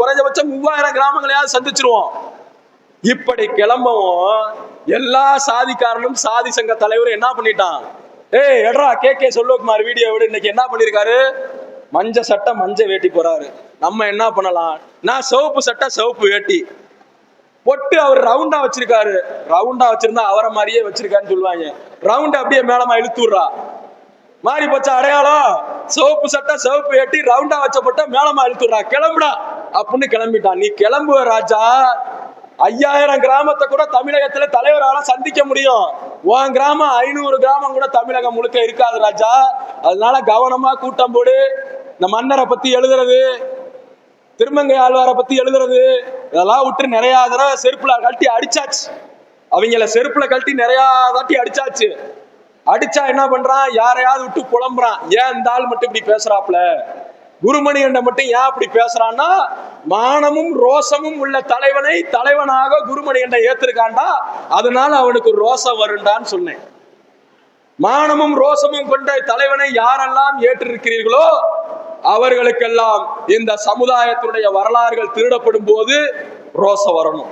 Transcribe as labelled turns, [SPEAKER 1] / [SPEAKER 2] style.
[SPEAKER 1] குறைஞ்சபட்சம் மூவாயிரம் கிராமங்களையாவது சந்திச்சிருவோம். இப்படி கிளம்பவும் எல்லா சாதிக்காரனும் சாதி சங்க தலைவரும் என்ன பண்ணிட்டான்? ஏய் எட்ரா கே கே சொல்லுக்குமார் வீடியோ விட இன்னைக்கு என்ன பண்ணிருக்காரு? மஞ்ச சட்டை மஞ்ச வேட்டி போறாரு. நம்ம என்ன பண்ணலாம்? நான் சிவப்பு சட்டை சிவப்பு வேட்டி. பொட்டு அவர் ரவுண்டா வச்சிருக்காரு. ரவுண்டா வச்சிருந்தா அவரை மாதிரியே வச்சிருக்காருன்னு சொல்லுவாங்க. ரவுண்ட் அப்படியே மேலமா இழுத்து விடுறா. மாறி போச்சா அடையாளம்? சிவப்பு சட்டை சிவப்பு வேட்டி ரவுண்டா வச்ச போட்ட மேலமா இழுத்துடுறா கிளம்புடா. அப்படின்னு கிளம்பிட்டான் நீ கிளம்புவ ராஜா. ஐயாயிரம் கிராமத்தை கூட தமிழகத்துல தலைவரால சந்திக்க முடியும். உன் கிராமம் ஐநூறு கிராமம் கூட தமிழகம் முழுக்க இருக்காது ராஜா. அதனால கவனமா கூட்டம் போடு. இந்த மன்னரை பத்தி எழுதுறது திருமங்கை ஆழ்வாரை பத்தி எழுதுறது இதெல்லாம் விட்டு நிறைய தடவை செருப்புல கழட்டி அடிச்சாச்சு. அவங்கள செருப்புல கழட்டி நிறைய தாட்டி அடிச்சாச்சு. அடிச்சா என்ன பண்றான்? யாரையாவது விட்டு புலம்புறான். ஏன் இந்த ஆள் மட்டும் இப்படி பேசுறாப்ல குருமணி என்ற மட்டும் ஏன் அப்படி பேசுறான்னா மானமும் ரோசமும் உள்ள தலைவனை தலைவனாக குருமணி என்ற ஏத்திருக்காண்டா அதனால அவனுக்கு ரோசம் வருண்டான்னு சொன்னேன். மானமும் ரோசமும் கொண்ட தலைவனை யாரெல்லாம் ஏற்றிருக்கிறீர்களோ அவர்களுக்கெல்லாம் இந்த சமுதாயத்தினுடைய வரலாறுகள் திருடப்படும் போது ரோசம் வரணும்.